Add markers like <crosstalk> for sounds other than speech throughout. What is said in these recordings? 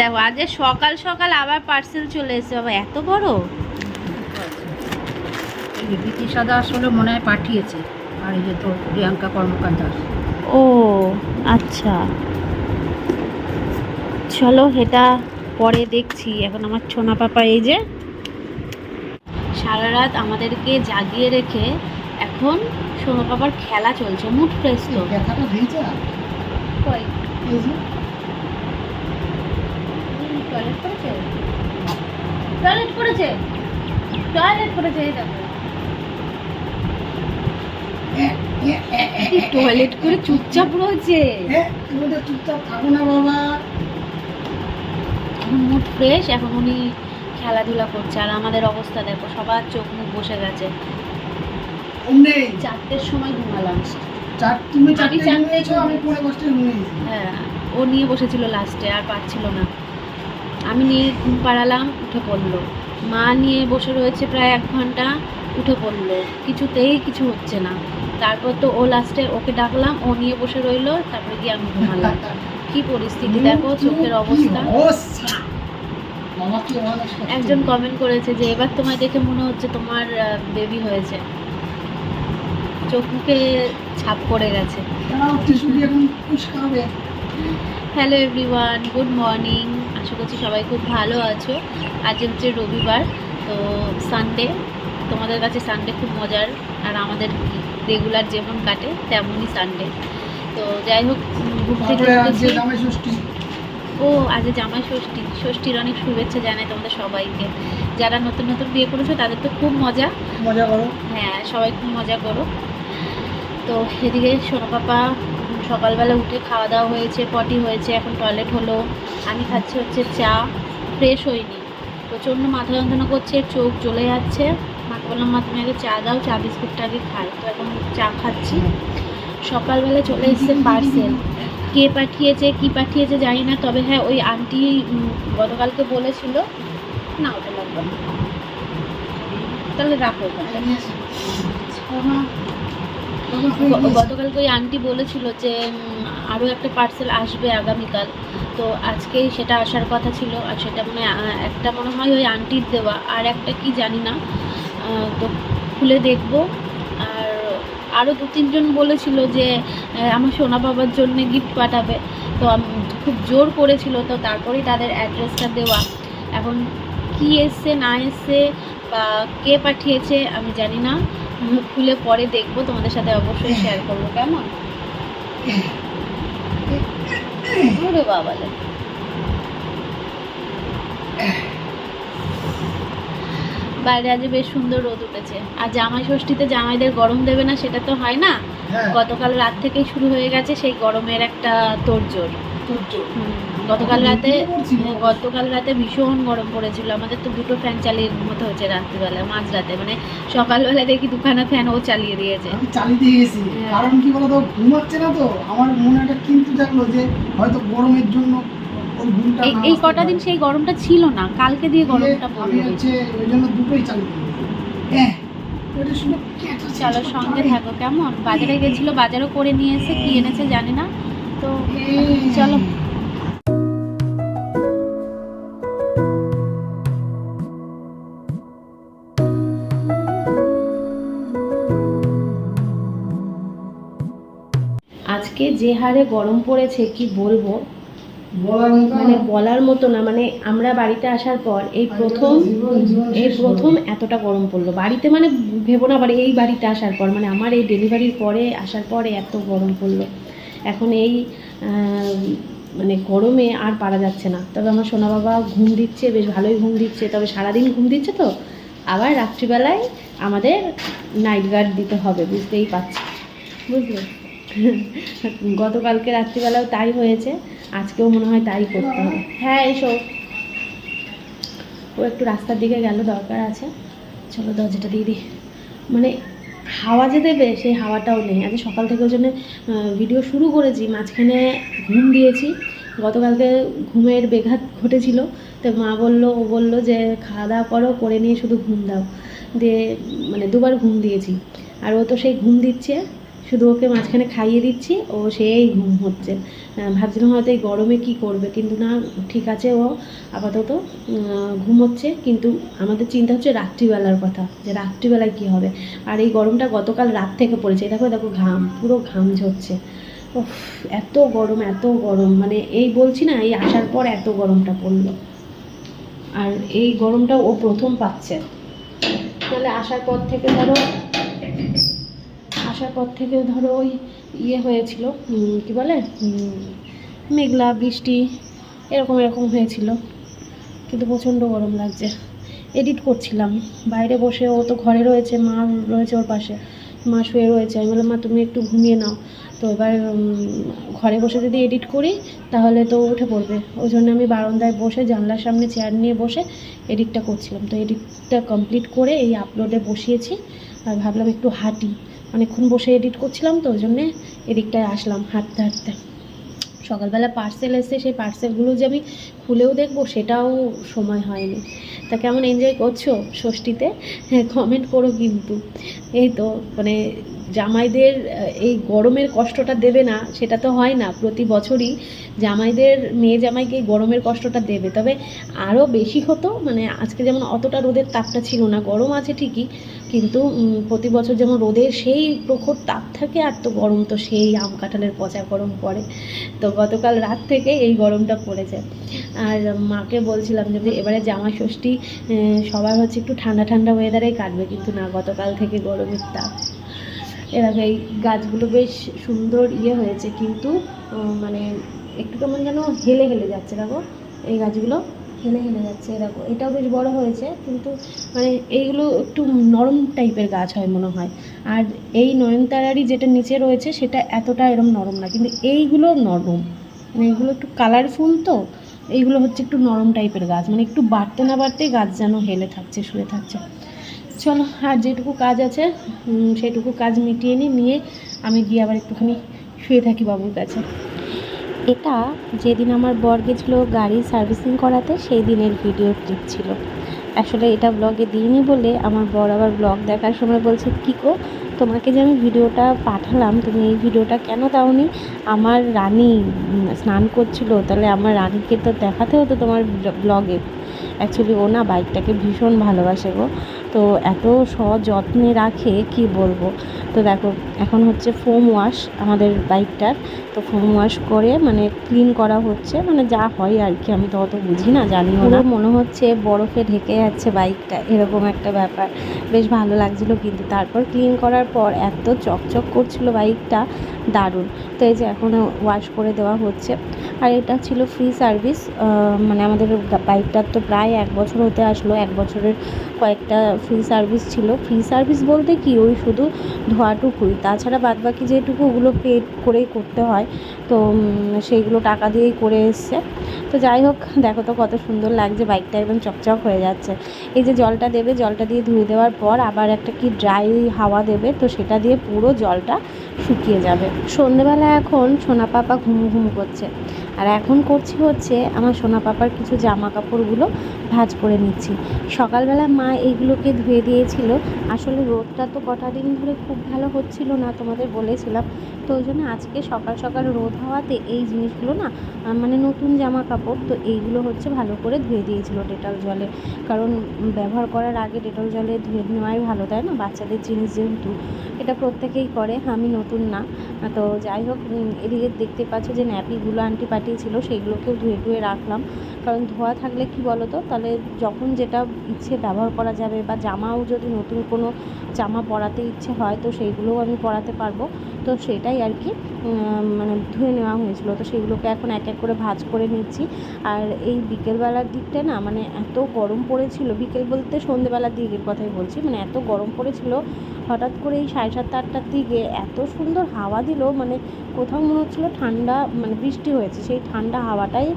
দেখো আজ সকাল সকাল আবার পার্সেল চলে এসেছে বাবা এত বড়? বিতিশা দাস হলো মনে হয় পাঠিয়েছে আর এই যে তোর প্রিয়াঙ্কা কর্মকার দাস। ও আচ্ছা। চলো এটা পরে দেখছি এখন আমার ছোনা পাপা এই যে। সারা রাত আমাদেরকে জাগিয়ে রেখে এখন সোনা পাপার খেলা চলছে মুড ফ্রেশ তো। যে। টয়লেট করেছে টয়লেট করেছে টয়লেট করেছে এই দেখো। টয়লেট করে চুপচাপ রয়েছে। তুমি তো চুপচাপ থাকো না বাবা। এখন মুড ফ্রেশ এখন উনি খেলাধুলা করছে। আর আমাদের অবস্থা দেখো সবার চোখ মুখ বসে গেছে। চারটের সময় ঘুমালাম। তুমি চারটে আমি হ্যাঁ ও নিয়ে বসেছিল লাস্টে আর পারছিল না। আমি নিয়ে ঘুম পাড়ালাম উঠে পড়ল। মা নিয়ে বসে রয়েছে প্রায় এক ঘণ্টা উঠে পড়ল। কিছুতেই কিছু হচ্ছে না। তারপর তো ও লাস্টে ওকে ডাকলাম ও নিয়ে বসে রইল তারপরে গিয়ে আমি ঘুমালাম। কি পরিস্থিতি দেখো চোখের অবস্থা। একজন কমেন্ট করেছে যে এবার তোমায় দেখে মনে হচ্ছে তোমার বেবি হয়েছে। চোখ মুখে ছাপ পড়ে গেছে। হ্যালো এভরিওয়ান গুড মর্নিং আশা করছি সবাই খুব ভালো আছো। আজ হচ্ছে রবিবার তো সানডে তোমাদের কাছে সানডে খুব মজার আর আমাদের রেগুলার যেমন কাটে তেমনই সানডে তো যাই হোক ঘুম থেকে আজকে ও আজ জামাই ষষ্ঠী। ষষ্ঠীর অনেক শুভেচ্ছা জানাই তোমাদের সবাইকে। যারা নতুন নতুন বিয়ে করেছ তাদের তো খুব মজা। মজা করো। হ্যাঁ সবাই খুব মজা করো। তো এদিকে সোনা পাপা সকালবেলা উঠে খাওয়া দাওয়া হয়েছে পটি হয়েছে এখন টয়লেট হলো। আমি খাচ্ছি হচ্ছে চা ফ্রেশ হইনি। প্রচণ্ড মাথা যন্ত্রণা করছে চোখ জ্বলে যাচ্ছে। মাকে বললাম মা তুমি আগে চা দাও চা বিস্কুটটা আগে খাই। তো এখন চা খাচ্ছি। সকালবেলা চলে এসছে পার্সেল কে পাঠিয়েছে কি পাঠিয়েছে জানি না তবে হ্যাঁ ওই আন্টি গতকালকে বলেছিল না ওটা লাগবে না। তাহলে রাখো গতকালকে ওই আন্টি বলেছিল যে আরও একটা পার্সেল আসবে আগামীকাল। তো আজকেই সেটা আসার কথা ছিল আর সেটা মানে একটা মনে হয় ওই আন্টির দেওয়া আর একটা কি জানি না। তো খুলে দেখব। আর আরও দু তিনজন বলেছিল যে আমার সোনা বাবার জন্য গিফট পাঠাবে। তো খুব জোর করেছিল তো তারপরেই তাদের অ্যাড্রেসটা দেওয়া। এখন কি এসছে না এসছে বা কে পাঠিয়েছে আমি জানি না। উম, খুলে পরে দেখব তোমাদের সাথে অবশ্যই শেয়ার করব কেমন? ওরে বাবালে বাইরে আজ বেশ সুন্দর রোদ উঠেছে। আর জামাই ষষ্ঠীতে জামাইদের গরম দেবে না সেটা তো হয় না? হ্যাঁ, গতকাল রাত থেকেই শুরু হয়ে গেছে সেই গরমের একটা তোড়জোড়। হুম, গতকাল রাতে গতকাল রাতে ভীষণ গরম পড়েছিল। আমাদের তো দুটো ফ্যান চালিয়ে ঘুমোতে হচ্ছে রাত্রিবেলা মাঝরাতে মানে সকালবেলা দেখি দুখানা ফ্যান ও চালিয়ে দিয়েছে। চালিয়ে দিয়ে গেছি। হ্যাঁ। কারণ কি বলতো ঘুমাচ্ছে না তো। আমার মনে একটা কিন্তু জাগলো যে হয়তো গরমের জন্য এই কটা দিন সেই গরমটা ছিল না। কালকে দিয়ে গরমটা পড়ল। হচ্ছে ওই জন্য দুটোই চালিয়ে দিয়েছি হ্যাঁ চলো সঙ্গে থাকো কেমন? বাজারে গেছিল বাজারও করে নিয়ে এসে কি এনেছে জানি না। তো চলো। আজকে যে হারে গরম পড়েছে কি বলব? মানে বলার মতো না মানে আমরা বাড়িতে আসার পর এই প্রথম এই প্রথম এতটা গরম পড়ল। বাড়িতে মানে ভেবো না বাড়ি এই বাড়িতে আসার পর মানে আমার এই ডেলিভারির পরে আসার পরে এত গরম পড়ল। এখন এই মানে গরমে আর পারা যাচ্ছে না। তবে আমার সোনা বাবা ঘুম দিচ্ছে, বেশ ভালোই ঘুম দিচ্ছে। তবে সারাদিন ঘুম দিচ্ছে তো? আবার রাত্রিবেলায় আমাদের নাইট গার্ড দিতে হবে, বুঝতেই পারছি। বুঝলে? <laughs> গতকালকে রাত্রিবেলাও তাই হয়েছে, আজকেও মনে হয় তাই করতে হবে। হ্যাঁ এসো। ও একটু রাস্তার দিকে গেল, দরকার আছে। চলো দরজাটা দিয়ে দিই। মানে হাওয়া যে দেবে, সেই হাওয়াটাও নেই। আজ সকাল থেকে ওই জন্য ভিডিও শুরু করেছি। মাঝখানে ঘুম দিয়েছি। গতকালকে ঘুমের বেঘাত ঘটেছিল। তো মা বলল, ও বলল যে, খাওয়া দাওয়া করো, করে নিয়ে শুধু ঘুম দাও। দিয়ে মানে দুবার ঘুম দিয়েছি। আর ও তো সেই ঘুম দিচ্ছে শুধু ওকে মাঝখানে খাইয়ে দিচ্ছি, ও সেই ঘুম হচ্ছে। ভাবছিলাম হয়তো এই গরমে কি করবে, কিন্তু না, ঠিক আছে ও, আপাতত ঘুম হচ্ছে, কিন্তু আমাদের চিন্তা হচ্ছে রাত্রিবেলার কথা, যে রাত্রিবেলায় কি হবে। আর এই গরমটা গতকাল রাত থেকে পড়েছে দেখো দেখো ঘাম, পুরো ঘাম ঝরছে। এত গরম এত গরম মানে এই বলছি না, এই আসার পর এত গরমটা পড়ল। আর এই গরমটা ও প্রথম পাচ্ছে। তাহলে আসার পর থেকে ধরো আসার পর থেকে ধরো ওই ইয়ে হয়েছিল কি বলে মেঘলা বৃষ্টি, এরকম এরকম হয়েছিল। কিন্তু প্রচণ্ড গরম লাগছে। এডিট করছিলাম। বাইরে বসে ও তো ঘরে রয়েছে, মা রয়েছে ওর পাশে। মা শুয়ে রয়েছে। আমি বললাম, মা, তুমি একটু ঘুমিয়ে নাও। তো এবার ঘরে বসে যদি এডিট করি, তাহলে তো উঠে পড়বে। ওই জন্য আমি বারান্দায় বসে, জানলার সামনে চেয়ার নিয়ে বসে এডিটটা করছিলাম। তো এডিটটা কমপ্লিট করে এই আপলোডে বসিয়েছি। আর ভাবলাম একটু হাঁটি। অনেকক্ষণ বসে এডিট করছিলাম তো ওই জন্যে এদিকটায় আসলাম হাঁটতে হাঁটতে। সকালবেলা পার্সেল এসে সেই পার্সেলগুলো যে আমি খুলেও দেখব, সেটাও সময় হয়নি। তা কেমন এনজয় করছ ষষ্ঠীতে? হ্যাঁ কমেন্ট করো কিন্তু। এই তো মানে জামাইদের এই গরমের কষ্টটা দেবে না, সেটা তো হয় না। প্রতি বছরই জামাইদের, মেয়ে জামাইকে এই গরমের কষ্টটা দেবে। তবে আরও বেশি হতো মানে আজকে যেমন অতটা রোদের তাপটা ছিল না, গরম আছে ঠিকই কিন্তু প্রতি বছর যেমন রোদের সেই প্রখর তাপ থাকে, আর তো গরম তো সেই আম কাঁঠালের পচা গরম পড়ে। তো গতকাল রাত থেকে এই গরমটা পড়েছে। আর মাকে বলছিলাম যে এবারে জামা ষষ্ঠী সবার হচ্ছে একটু ঠান্ডা ঠান্ডা ওয়েদারেই কাটবে, কিন্তু না, গতকাল থেকে গরমের তাপ। এরকম এই গাছগুলো বেশ সুন্দর ইয়ে হয়েছে, কিন্তু মানে একটু কেমন যেন হেলে হেলে যাচ্ছে, দেখো, এই গাছগুলো। হেলে হেলে যাচ্ছে, এরকম। এটাও বেশ বড় হয়েছে, কিন্তু মানে এইগুলো একটু নরম টাইপের গাছ হয় মনে হয়। আর এই নয়নতারারই যেটা নিচে রয়েছে, সেটা এতটা এরম নরম না, কিন্তু এইগুলো নরম। মানে এগুলো একটু কালারফুল তো, এইগুলো হচ্ছে একটু নরম টাইপের গাছ। মানে একটু বাড়তে না বাড়তেই গাছ যেন হেলে থাকছে, শুয়ে থাকছে। চলো, আর যেটুকু কাজ আছে সেটুকু কাজ মিটিয়ে নিয়ে আমি গিয়ে আবার একটুখানি শুয়ে থাকি বাবুর কাছে। এটা যেদিন আমার বর গেছিল গাড়ি সার্ভিসিং করাতে সেই দিনের ভিডিও ক্লিপ ছিল। আসলে এটা ব্লগে দিইনি বলে আমার বর আবার ব্লগ দেখার সময় বলছে, কী কো তোমাকে যে আমি ভিডিওটা পাঠালাম, তুমি এই ভিডিওটা কেন দাওনি? আমার রানী স্নান করছিল, তাহলে আমার রানীকে তো দেখাতে হতো তোমার ব্লগে অ্যাকচুয়ালি ও না বাইকটাকে ভীষণ ভালোবাসে গো। তো এত সযত্নে রাখে, কি বলব? তো দেখো, এখন হচ্ছে ফোম ওয়াশ আমাদের বাইকটার তো ফোম ওয়াশ করে মানে ক্লিন করা হচ্ছে মানে যা হয় আর কি, আমি তো অত বুঝি না, জানিও না। মনে হচ্ছে বরফে ঢেকে যাচ্ছে বাইকটা এরকম একটা ব্যাপার। বেশ ভালো লাগছিল কিন্তু তারপর ক্লিন করার পর এত চকচক করছিল বাইকটা দারুণ। তো এই যে এখন ওয়াশ করে দেওয়া হচ্ছে। আর এটা ছিল ফ্রি সার্ভিস মানে আমাদের বাইকটার তো প্রায় এক বছর হতে আসলো, এক বছরের কয়েকটা ফ্রি সার্ভিস ছিল। ফ্রি সার্ভিস বলতে কি? ওই শুধু ধোয়াটুকুই। তাছাড়া বাদবাকি যেটুকু ওগুলো পেড করেই করতে হয়, তো সেইগুলো টাকা দিয়েই করে এসছে। তো যাই হোক, দেখো তো কত সুন্দর লাগছে বাইকটা একদম চকচক হয়ে যাচ্ছে। এই যে জলটা দেবে, জলটা দিয়ে ধুয়ে দেওয়ার পর আবার একটা কি ড্রাই হাওয়া দেবে, তো সেটা দিয়ে পুরো জলটা শুকিয়ে যাবে। সন্ধেবেলা এখন সোনা পাপা ঘুম ঘুম করছে। আর এখন করছি হচ্ছে আমার সোনা পাপার কিছু জামা কাপড়গুলো ভাঁজ করে নিচ্ছি। সকালবেলা মা এইগুলোকে ধুয়ে দিয়েছিল। আসলে রোদটা তো কটা দিন ধরে খুব ভালো হচ্ছিল না তোমাদের বলেছিলাম। তো ওই জন্য আজকে সকাল সকাল রোদ হওয়াতে এই জিনিসগুলো না মানে নতুন জামা কাপড় তো এইগুলো হচ্ছে ভালো করে ধুয়ে দিয়েছিল ডেটল জলে। কারণ ব্যবহার করার আগে ডেটল জলে ধুয়ে নেওয়াই ভালো, তাই না? বাচ্চাদের জিনিস যেহেতু এটা প্রত্যেকেই করে, আমি নতুন না। তো যাই হোক এদিকে দেখতে পাচ্ছ যে ন্যাপিগুলো আন্টি পাঠিয়েছিল সেইগুলোকেও ধুয়ে ধুয়ে রাখলাম। কারণ ধোয়া থাকলে কি বলো তো তাহলে যখন যেটা ইচ্ছে ব্যবহার করা যাবে বা জামাও যদি নতুন কোনো জামা পরাতে ইচ্ছে হয়, তো সেইগুলোও আমি পরাতে পারব। তো সেটাই আর কি মানে ধুয়ে নেওয়া হয়েছিল। তো সেগুলোকে এখন এক এক করে ভাজ করে নিচ্ছি। আর এই বিকেলবেলার দিকটা না মানে এত গরম পড়েছিল, বিকেল বলতে সন্ধেবেলার দিকের কথাই বলছি মানে এত গরম পড়েছিল, হঠাৎ করে এই সাড়ে সাতটা আটটার দিকে এত সুন্দর হাওয়া দিল মানে কোথাও মনে হচ্ছিল ঠান্ডা মানে বৃষ্টি হয়েছে, সেই ঠান্ডা হাওয়াটাই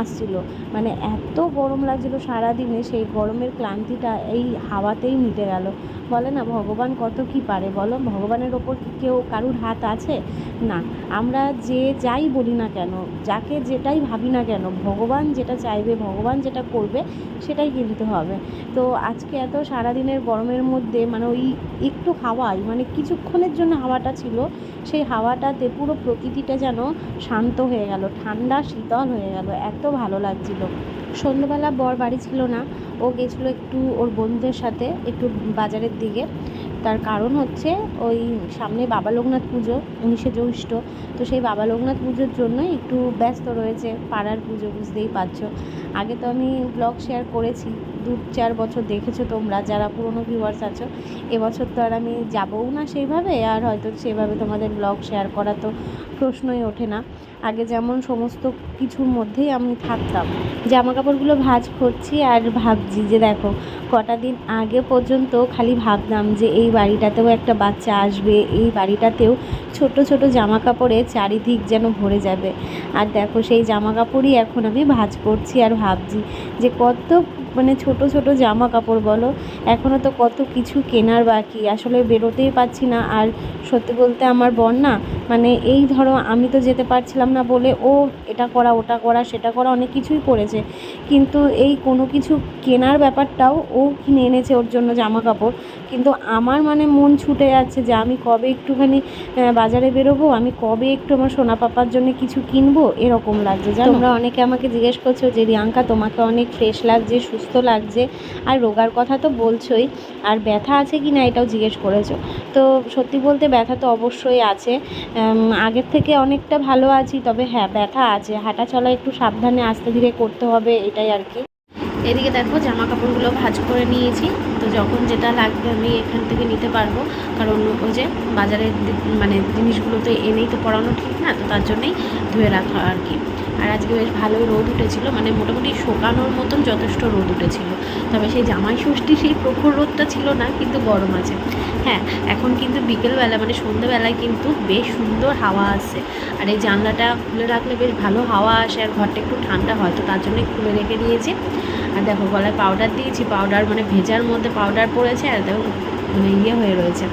আসছিল। মানে এত গরম লাগছিল সারাদিনে, সেই গরমের ক্লান্তিটা এই হাওয়াতেই মিটে গেল। বলে না, ভগবান কত কি পারে? বলো, ভগবানের ওপর কেউ কারুর হাত আছে? না, আমরা যে যাই বলি না কেন, যাকে যেটাই ভাবি না কেন, ভগবান যেটা চাইবে, ভগবান যেটা করবে, সেটাই কিন্তু হবে। তো আজকে এত সারাদিনের গরমের মধ্যে মানে ওই একটু হাওয়াই মানে কিছুক্ষণের জন্য হাওয়াটা ছিল, সেই হাওয়াটাতে পুরো প্রকৃতিটা যেন শান্ত হয়ে গেল, ঠান্ডা শীতল হয়ে গেল, এত ভালো লাগছিল। সন্ধ্যেবেলা বর বাড়ি ছিল না, ও গেছিল একটু ওর বন্ধুদের সাথে, একটু বাজারের দিকে। তার কারণ হচ্ছে ওই সামনে বাবা লোকনাথ পুজো, উনিশে জ্যৈষ্ঠ। তো সেই বাবা লোকনাথ পুজোর জন্য একটু ব্যস্ত রয়েছে, পাড়ার পুজো, বুঝতেই পারছ। আগে তো আমি ব্লগ শেয়ার করেছি, দু চার বছর দেখেছ তোমরা, যারা পুরনো ভিউয়ার্স আছো। এবছর তো আর আমি যাবও না সেইভাবে, আর হয়তো সেভাবে তোমাদের ব্লগ শেয়ার করা তো প্রশ্নই ওঠে না। আগে যেমন সমস্ত কিছুর মধ্যেই আমি থাকতাম। জামা কাপড়গুলো ভাজ করছি আর ভাবছি যে দেখো, কটা দিন আগে পর্যন্ত খালি ভাবতাম যে এই বাড়িটাতেও একটা বাচ্চা আসবে, এই বাড়িটাতেও ছোট ছোট জামা কাপড়ে চারিদিক যেন ভরে যাবে। আর দেখো সেই জামা কাপড়ই এখন আমি ভাজ করছি আর ভাবছি যে কত মানে ছোট ছোট জামা কাপড় বলো। এখনও তো কত কিছু কেনার বাকি। আসলে বেরোতেই পারছি না। আর সত্যি বলতে আমার বর না মানে এই ধরো আমি তো যেতে পারছিলাম না বলে ও এটা করা, ওটা করা, সেটা করা অনেক কিছুই করেছে। কিন্তু এই কোনো কিছু কেনার ব্যাপারটাও ও কিনে এনেছে ওর জন্য জামা কাপড় কিন্তু আমার মানে মন ছুটে যাচ্ছে যে আমি কবে একটুখানি বাজারে বেরোবো, আমি কবে একটু আমার সোনা পাপার জন্য কিছু কিনবো, এরকম লাগছে। জানো? তোমরা অনেকে আমাকে জিজ্ঞেস করছ যে, রিয়াঙ্কা, তোমাকে অনেক ফ্রেশ লাগছে, সুস্থ লাগছে, আর রোগার কথা তো বলছোই, আর ব্যথা আছে কি না এটাও জিজ্ঞেস করেছ। তো সত্যি বলতে ব্যথা তো অবশ্যই আছে আগের থেকে অনেকটা ভালো আছি, তবে হ্যাঁ ব্যথা আছে। হাঁটা চলা একটু সাবধানে আস্তে ধীরে করতে হবে, এটাই আর কি। এদিকে দেখো জামা কাপড়গুলো ভাজ করে নিয়েছি। তো যখন যেটা লাগবে আমি এখান থেকে নিতে পারব। কারণ ওই যে বাজারের মানে জিনিসগুলো তো এনেই তো পড়ানো ঠিক না, তো তার জন্যই ধুয়ে রাখা আর কি। আর আজকে বেশ ভালোই রোদ উঠেছিল মানে মোটামুটি শোকানোর মতন যথেষ্ট রোদ উঠেছিল। তবে সেই জামাই ষষ্ঠী সেই প্রখর রোদটা ছিল না, কিন্তু গরম আছে। হ্যাঁ এখন কিন্তু বিকেলবেলা মানে সন্ধ্যেবেলায় কিন্তু বেশ সুন্দর হাওয়া আসে আর এই জানলাটা খুলে রাখলে বেশ ভালো হাওয়া আসে, আর ঘরটা একটু ঠান্ডা হয়, তো তার জন্যই খুলে রেখে দিয়েছি। আর দেখো গলায় পাউডার দিয়েছি পাউডার মানে ভেজার মধ্যে পাউডার পড়েছে আর দেখো মানে ইয়ে হয়ে রয়েছে।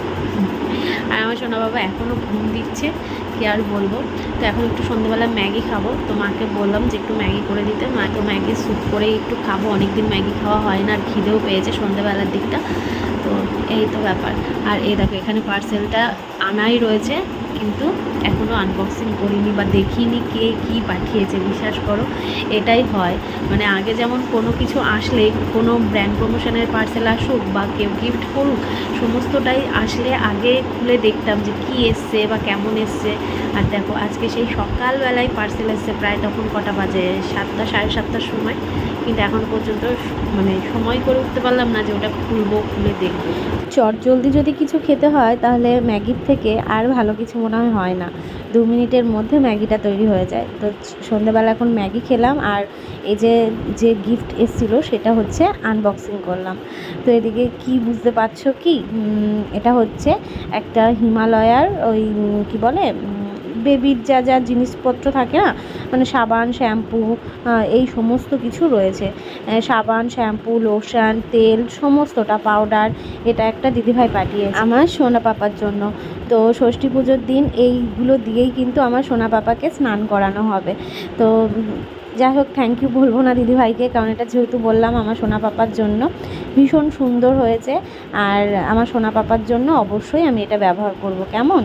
আর আমার সোনা বাবা এখনও ঘুম দিচ্ছে, কি আর বলব? তো এখন একটু সন্ধ্যেবেলা ম্যাগি খাব। তো মাকে বললাম যে একটু ম্যাগি করে দিতে। মা তো ম্যাগি স্যুপ করেই একটু খাব অনেক দিন ম্যাগি খাওয়া হয় না, আর খিদেও পেয়েছে সন্ধ্যেবেলার দিকটা। তো এই তো ব্যাপার। আর এই দেখো এখানে পার্সেলটা আনাই রয়েছে, কিন্তু এখনও আনবক্সিং করিনি বা দেখিনি কে কি পাঠিয়েছে, বিশ্বাস করো, এটাই হয়। মানে আগে যেমন কোনো কিছু আসলে, কোনো ব্র্যান্ড প্রমোশনের পার্সেল আসুক বা কেউ গিফট করুক, সমস্তটাই আসলে আগে খুলে দেখতাম যে কি এসছে বা কেমন এসছে। আর দেখো, আজকে সেই সকালবেলায় পার্সেল এসছে, প্রায় তখন কটা বাজে? সাতটা, সাড়ে সাতটার সময়। কিন্তু এখন পর্যন্ত মানে সময় করে উঠতে পারলাম না যে ওটা খুলবো, খুলে দেখব। চট জলদি যদি কিছু খেতে হয়, তাহলে ম্যাগির থেকে আর ভালো কিছু মনে হয় হয় না। দু মিনিটের মধ্যে ম্যাগিটা তৈরি হয়ে যায়। তো সন্ধ্যেবেলা এখন ম্যাগি খেলাম আর এই যে যে গিফট এসেছিল, সেটা হচ্ছে আনবক্সিং করলাম। তো এদিকে কি বুঝতে পারছ কি? এটা হচ্ছে একটা হিমালয়ার ওই কি বলে? বেবির যা যা জিনিসপত্র থাকে না মানে সাবান, শ্যাম্পু এই সমস্ত কিছু রয়েছে। সাবান, শ্যাম্পু, লোশন, তেল, সমস্তটা, পাউডার, এটা একটা দিদিভাই পাঠিয়ে আমার সোনা পাপার জন্য। তো ষষ্ঠী পুজোর দিন এইগুলো দিয়েই কিন্তু আমার সোনা পাপাকে স্নান করানো হবে। তো যাই হোক থ্যাংক ইউ বলব না দিদিভাইকে, কারণ এটা যেহেতু বললাম আমার সোনা পাপার জন্য। ভীষণ সুন্দর হয়েছে, আর আমার সোনা পাপার জন্য অবশ্যই আমি এটা ব্যবহার করব। কেমন?